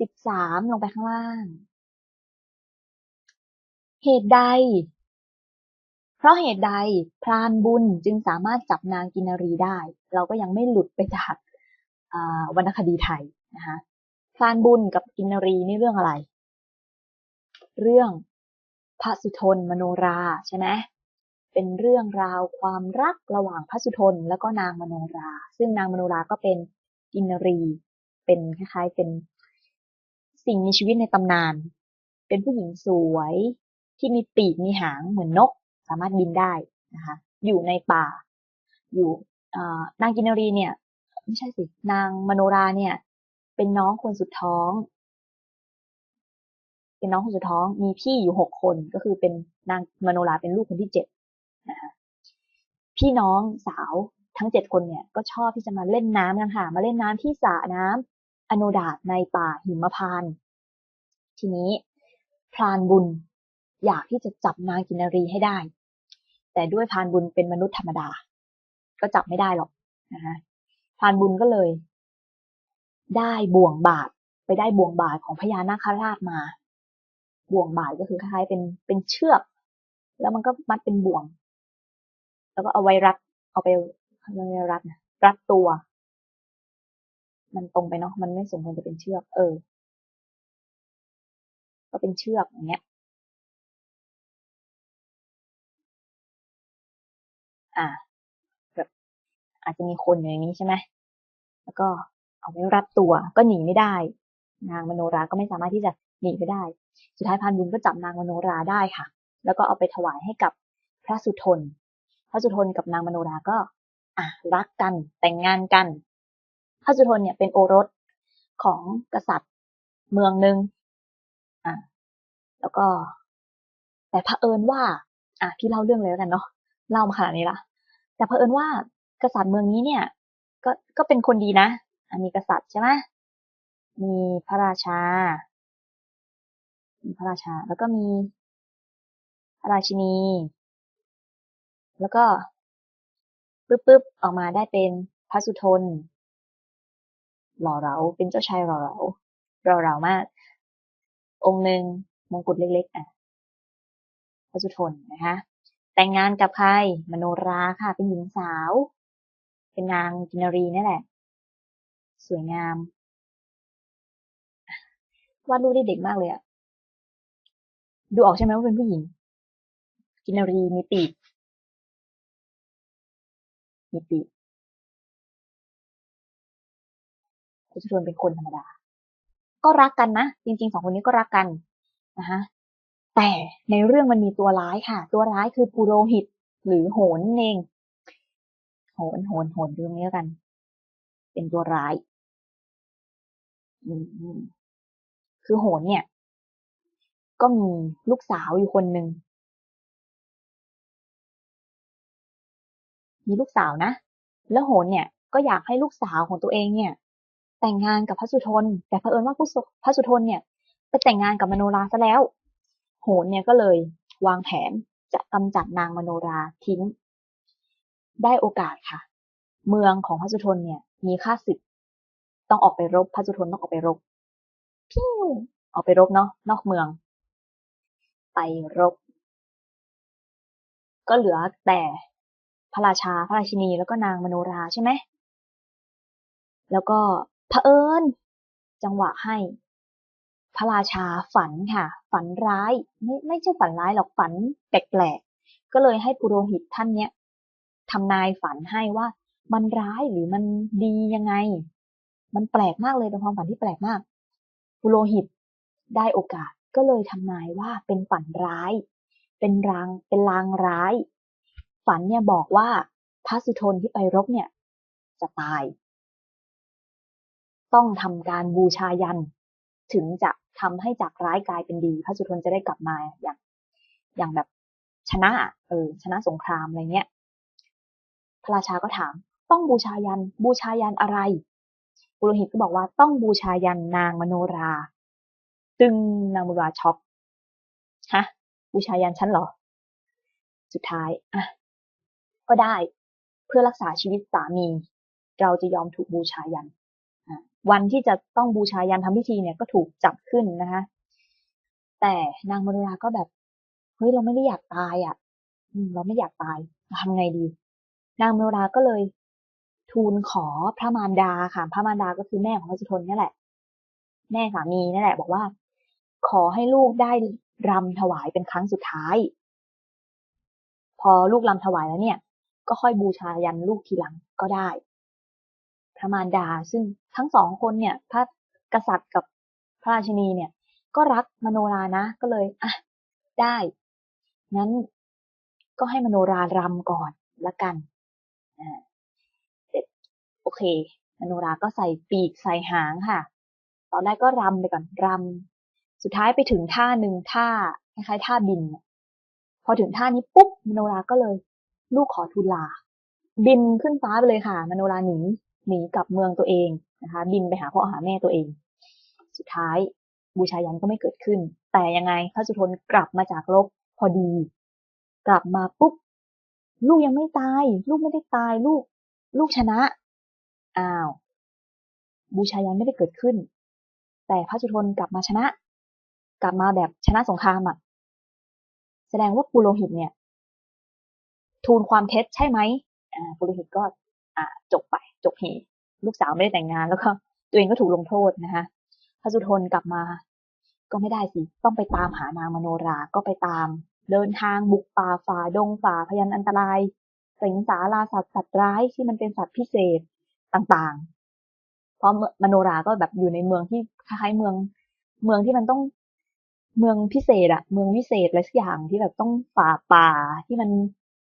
สิบสามลงไปข้างล่าง เหตุใด เพราะเหตุใดพรานบุญจึงสามารถจับนางกินรีได้ เราก็ยังไม่หลุดไปจากวรรณคดีไทยนะคะพรานบุญกับกินรีนี่เรื่องอะไร เรื่องพระสุทนมโนราใช่ไหมเป็นเรื่องราวความรักระหว่างพระสุทนแล้วก็นางมโนรา ซึ่งนางมโนราก็เป็นกินรี เป็นคล้ายๆเป็น สิ่งมีชีวิตในตำนาน เป็นผู้หญิงสวยที่มีปีกมีหางเหมือนนก สามารถบินได้นะคะ อยู่ในป่า อยู่นางกินรีเนี่ย ไม่ใช่สินางมโนราเนี่ย เป็นน้องคนสุดท้อง เป็นน้องคนสุดท้องมีพี่อยู่หกคนก็คือเป็นนางมโนราเป็นลูกคนที่เจ็ดนะคะพี่น้องสาวทั้งเจ็ดคนเนี่ย ก็ชอบที่จะมาเล่นน้ำกันค่ะมาเล่นน้ำที่สระน้ำอโนดาตในป่าหิมพาน ทีนี้ พรานบุญ อยากที่จะจับนางกินรีให้ได้ แต่ด้วยพรานบุญเป็นมนุษย์ธรรมดา ก็จับไม่ได้หรอกนะคะพรานบุญก็เลย ได้บ่วงบาทไปได้บ่วงบาทของพญานาคราชมา บ่วงบาทก็คือคล้ายเป็นเป็นเชือก แล้วมันก็มัดเป็นบ่วง แล้วก็เอาไว้รัดเอาไปเอาไม่รัดนะรัดตัว มันตรงไปเนาะมันไม่สมควรจะเป็นเชือก เออ ก็เป็นเชือกอย่างเงี้ย อ่าแบบอาจจะมีคนอย่างนี้ใช่ไหมแล้วก็เอาไว้รัดตัว ก็หนีไม่ได้ นางมโนราก็ไม่สามารถที่จะหนีไปได้ สุดท้ายพานบุญก็จับนางมโนราได้ค่ะ แล้วก็เอาไปถวายให้กับพระสุทน พระสุทนกับนางมโนราก็ อะรักกันแต่งงานกัน พระสุทนเนี่ยเป็นโอรสของกษัตริย์เมืองหนึ่ง อะแล้วก็ แต่เผอิญว่า อะพี่เล่าเรื่องเลยแล้วกันเนาะเล่ามาขนาดนี้ละแต่เผอิญว่ากษัตริย์เมืองนี้เนี่ย ก็ก็เป็นคนดีนะอันมีกษัตริย์ใช่ไหมมีพระราชา มีพระราชา แล้วก็มีพระราชินี แล้วก็ปึ๊บปึ๊บออกมาได้เป็นพระสุทนหล่อเราเป็นเจ้าชายหล่อเราหล่อเรามาก องค์หนึ่งมงกุฎเล็กๆอะพระสุทนนะคะแต่งงานกับใครมโนราค่ะ เป็นหญิงสาว เป็นนางกินรีนี่แหละ สวยงามวาดรูปได้เด็กมากเลยอะดูออกใช่ไหมว่าเป็นผู้หญิง กินรีมีปีกมีปีกพระสุทนเป็นคนธรรมดา ก็รักกันนะ จริงๆสองคนนี้ก็รักกันนะคะแต่ในเรื่องมันมีตัวร้ายค่ะ ตัวร้ายคือปุโรหิต หรือโหนเองโหนโหนโหนตรงนี้กัน เป็นตัวร้ายคือโหนเนี่ย ก็มีลูกสาวอยู่คนหนึ่งมีลูกสาวนะ แล้วโหนเนี่ยก็อยากให้ลูกสาวของตัวเองเนี่ย แต่งงานกับพระสุทน แต่เผอิญว่าพระสุทนเนี่ยไปแต่งงานกับมโนราซะแล้ว โหนเนี่ยก็เลยวางแผนจะกำจัดนางมโนราทิ้ง ได้โอกาสค่ะ เมืองของพระสุทนเนี่ย มีค่าศึกต้องออกไปรบพระสุทนต้องออกไปรบพิ้วออกไปรบเนาะนอกเมือง ไปรบ ก็เหลือแต่พระราชาพระราชินีแล้วก็นางมโนราใช่ไหมแล้วก็ เผอิญจังหวะให้ พระราชาฝันค่ะ ฝันร้าย ไม่ไม่ใช่ฝันร้ายหรอกฝันแปลกๆก็เลยให้ปุโรหิตท่านเนี้ยทำนายฝันให้ว่ามันร้ายหรือมันดียังไง มันแปลกมากเลยเป็นความฝันที่แปลกมาก ปุโรหิตได้โอกาสก็เลยทำนายว่าเป็นฝันร้าย เป็นรางเป็นลางร้าย ฝันเนี่ยบอกว่าพระสุทนที่ไปรบเนี่ย จะตาย ต้องทำการบูชายัน ถึงจะทำให้จากร้ายกลายเป็นดี พระสุทนจะได้กลับมาอย่าง อย่างแบบชนะ เออ ชนะสงครามอะไรเงี้ย พระราชาก็ถาม ต้องบูชายัน บูชายันอะไรปุโรหิตก็บอกว่าต้องบูชายันนางมโนรา ตึงนางมโนราช็อกฮะ บูชายันฉันเหรอ สุดท้าย อะ ก็ได้ เพื่อรักษาชีวิตสามี เราจะยอมถูกบูชายัน วันที่จะต้องบูชายันทำพิธีเนี่ยก็ถูกจับขึ้นนะคะแต่นางมโนราก็แบบเฮ้ยเราไม่ได้อยากตายอะเราไม่อยากตายเราทำไงดี นางมโนราก็เลย ทูลขอพระมารดาค่ะ พระมารดาก็คือแม่ของพระสุทนนี่แหละ แม่สามีนั่แหละ บอกว่า ขอให้ลูกได้รำถวายเป็นครั้งสุดท้าย พอลูกรำถวายแล้วเนี่ย ก็ค่อยบูชายันลูกทีหลังก็ได้ พระมารดา ซึ่งทั้งสองคนเนี่ย พระกษัตริย์กับพระราชินีเนี่ย ก็รักมโนรานะ ก็เลยอะได้งั้นก็ให้มโนรารำก่อนละกันอ่าเสร็จโอเค มโนราก็ใส่ปีกใส่หางค่ะ ตอนแรกก็รำไปก่อนรำสุดท้ายไปถึงท่าหนึ่งท่าคล้ายๆท่าบิน พอถึงท่านี้ปุ๊บมโนราก็เลย ลูกขอทูลลาบินขึ้นฟ้าไปเลยค่ะ มโนราหนี หนีกลับเมืองตัวเองนะคะ บินไปหาพ่อหาแม่ตัวเอง สุดท้ายบูชายันก็ไม่เกิดขึ้น แต่ยังไงพระสุทนกลับมาจากลบพอดี กลับมาปุ๊บลูกยังไม่ตาย ลูกไม่ได้ตายลูก ลูกชนะอ้าว บูชายันไม่ได้เกิดขึ้น แต่พระสุทนกลับมาชนะ กลับมาแบบชนะสงครามอะ แสดงว่าปุโรหิตเนี่ย ทูลความเท็จใช่ไหมอ่าปุโรหิตก็ อ่าจบไป จบเหตุลูกสาวไม่ได้แต่งงานแล้วก็ตัวเองก็ถูกลงโทษนะคะพระสุทนกลับมา ก็ไม่ได้สิต้องไปตามหานางมโนราก็ไปตาม เดินทางบุกป่าฝ่าดงฝ่าพยันอันตรายสิงสาราสัตว์สัตว์ร้ายที่มันเป็นสัตว์พิเศษต่างๆ เพราะมโนราก็แบบอยู่ในเมืองที่คล้ายๆเมือง เมืองที่มันต้องเมืองพิเศษอะเมืองวิเศษอะไรสักอย่างที่แบบต้องฝ่าป่าที่มัน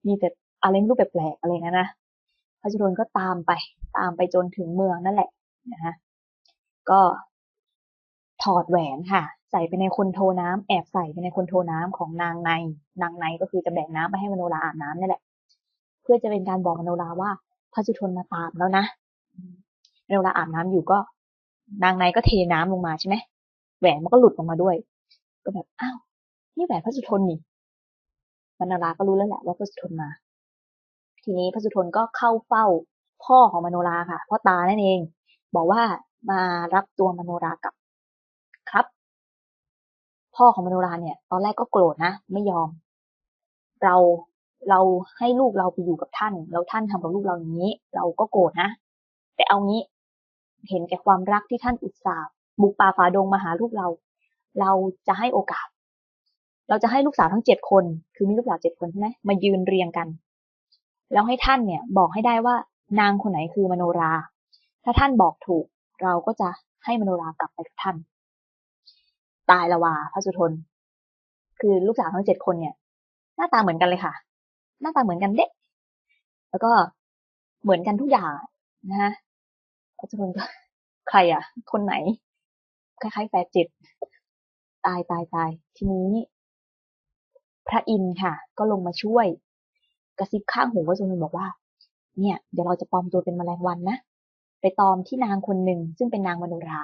มีแต่อะไรไม่รู้แปลกๆอะไรเงี้ยนะพระจุลนก็ตามไป ตามไปจนถึงเมืองนั่นแหละนะคะก็ถอดแหวนค่ะ ใส่ไปในคนโทน้ำแอบใส่ไปในคนโทน้ำของนางใน นางในก็คือจะแบ่งน้ำไปให้มโนราอาบน้ำนี่แหละ เพื่อจะเป็นการบอกมโนราว่าพระจุทนมาตามแล้วนะมโนราอาบน้ำอยู่ก็ นางในก็เทน้ำลงมาใช่ไหมแหวนมันก็หลุดออกมาด้วย ก็แบบอ้าวนี่แหวนพระสุทนนี่มโนราก็รู้แล้วแหละว่าพระสุทนมา ทีนี้พระสุทนก็เข้าเฝ้า พ่อของมโนราค่ะ พ่อตานั่นเอง บอกว่ามารับตัวมโนรากลับครับ พ่อของมโนราเนี่ย ตอนแรกก็โกรธนะไม่ยอม เราเราให้ลูกเราไปอยู่กับท่านแล้วท่านทำกับลูกเราอย่างนี้ เราก็โกรธนะแต่เอางี้ เห็นแก่ความรักที่ท่านอุตส่าห์บุกป่าฝ่าดงมาหาลูกเรา เราจะให้โอกาส เราจะให้ลูกสาวทั้งเจ็ดคน คือมีลูกสาวเจ็ดคนใช่ไหมมายืนเรียงกัน แล้วให้ท่านเนี่ย บอกให้ได้ว่า นางคนไหนคือมโนรา ถ้าท่านบอกถูก เราก็จะให้มโนรากลับไปกับท่าน ตายละวาพระสุทน คือลูกสาวทั้งเจ็ดคนเนี่ย หน้าตาเหมือนกันเลยค่ะ หน้าตาเหมือนกันเด็กแล้วก็เหมือนกันทุกอย่างนะฮะพระสุทนก็ใครอะคนไหน คล้ายๆแฝดจิต ตายตายตาย ทีนี้พระอินทร์ค่ะ ก็ลงมาช่วย กระซิบข้างหูพระสุทนบอกว่า เนี่ยเดี๋ยวเราจะปลอมตัวเป็นแมลงวันนะไปตอมที่นางคนหนึ่งซึ่งเป็นนางมโนรา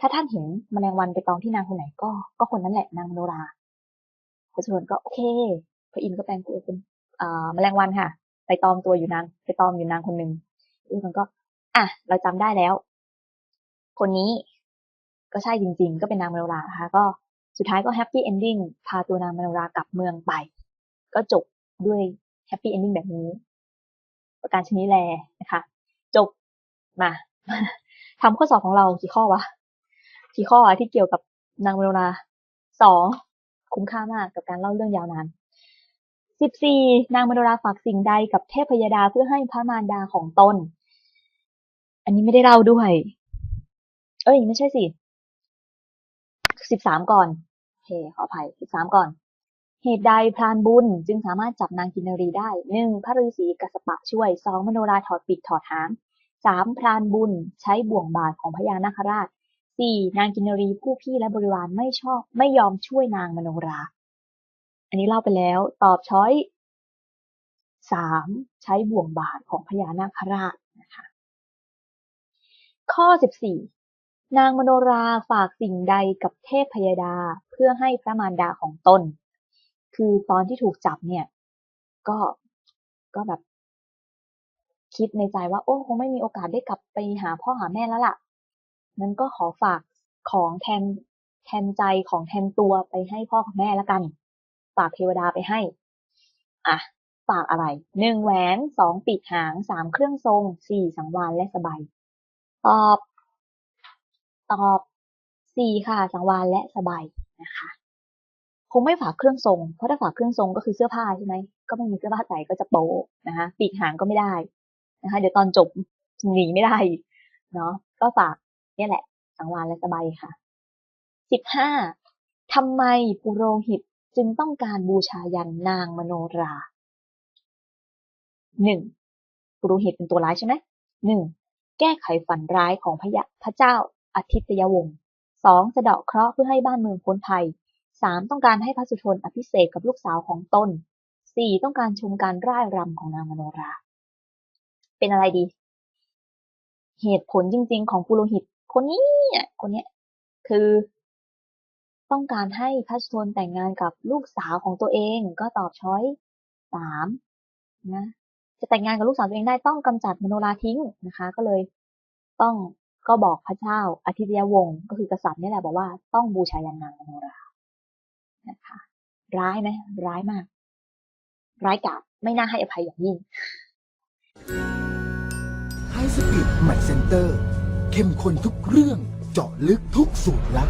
ถ้าท่านเห็นแมลงวันไปตอมที่นางคนไหนก็ก็คนนั้นแหละนางมโนราพระสุทนก็โอเคพระอินทร์ก็แปลงตัวเป็นแมลงวันค่ะ ไปตอมตัวอยู่นางไปตอมอยู่นางคนหนึ่งพระอินก็ อะ เราจำได้แล้ว คนนี้ก็ใช่จริง ๆ ก็เป็นนางมโนราค่ะ ก็สุดท้ายก็แฮปปี้เอนดิ้งพาตัวนางมโนรากลับเมืองไป ก็จบด้วยแฮปปี้เอนดิ้งแบบนี้ ประการชนิดแลนะคะ จบมาทำข้อสอบของเรากี่ข้อวะกี่ข้อที่เกี่ยวกับนางมโนราสองคุ้มค่ามากกับการเล่าเรื่องยาวนานสิบสี่นางมโนราฝากสิ่งใดกับเทพพยดาเพื่อให้พระมารดาของตน อันนี้ไม่ได้เล่าด้วย เอ้ย ไม่ใช่สิสิบสามก่อนโอเคขออภัยสิบสามก่อน เหตุใดพรานบุญจึงสามารถจับนางกินรีได้หนึ่งพระฤาษีกัสปะช่วยสองมโนราถอดปีกถอดหางสามพรานบุญใช้บ่วงบาทของพญานาคราชสี่นางกินรีผู้พี่และบริวารไม่ชอบ ไม่ยอมช่วยนางมโนรา อันนี้เล่าไปแล้ว ตอบช้อยสามใช้บ่วงบาทของพญานาคราชนะคะข้อสิบสี่นางมโนราฝากสิ่งใดกับเทพพยดาเพื่อให้พระมารดาของตน คือตอนที่ถูกจับเนี่ย ก็ก็แบบ คิดในใจว่า โอ้คงไม่มีโอกาสได้กลับไปหาพ่อหาแม่แล้วล่ะนั้นก็ขอฝากของแทนแทนใจของแทนตัวไปให้พ่อกับแม่และกัน ฝากเทวดาไปให้ อะ ฝากอะไร หนึ่งแหวน สองปีกหาง สามเครื่องทรง สี่สังวานและสบาย ตอบ ตอบ สี่ค่ะ สังวานและสบายนะคะ งไม่ฝากเครื่องทรง เพราะถ้าฝากเครื่องทรงก็คือเสื้อผ้าใช่ไหม ก็ไม่มีเสื้อผ้าใส่ก็จะโป๊นะคะปีกหางก็ไม่ได้นะคะ เดี๋ยวตอนจบหนีไม่ได้เนาะ ก็ฝากนี่แหละ สังวานและสบายค่ะ สิบห้าทำไมปุโรหิตจึงต้องการบูชายันนางมโนราหนึ่งปุโรหิตเป็นตัวร้ายใช่ไหมหนึ่งแก้ไขฝันร้ายของพระยะพระเจ้าอาทิตยวงศ์สองสะเดาะเคราะห์เพื่อให้บ้านเมืองพ้นภัย สามต้องการให้พระสุทนอภิเษกกับลูกสาวของตนสี่ต้องการชมการร่ายรำของนางมโนรา เป็นอะไรดี เหตุผลจริง ๆ ของปุโรหิต คนนี้เนี่ยคนเนี้ย คือ ต้องการให้พระสุทนแต่งงานกับลูกสาวของตัวเองก็ตอบช้อยสามนะจะแต่งงานกับลูกสาวตัวเองได้ต้องกำจัดมโนราทิ้งนะคะ ก็เลยต้องก็บอกพระเจ้าอาทิตยวงศ์ก็คือกษัตริย์นี่แหละบอกว่าต้องบูชายันนางมโนรา นะคะ ร้ายไหมร้ายมาก ร้ายกาจไม่น่าให้อภัยอย่างยิ่งไฮสปีดแมทเซนเตอร์ เข้มข้นทุกเรื่องเจาะลึกทุกสูตรลับ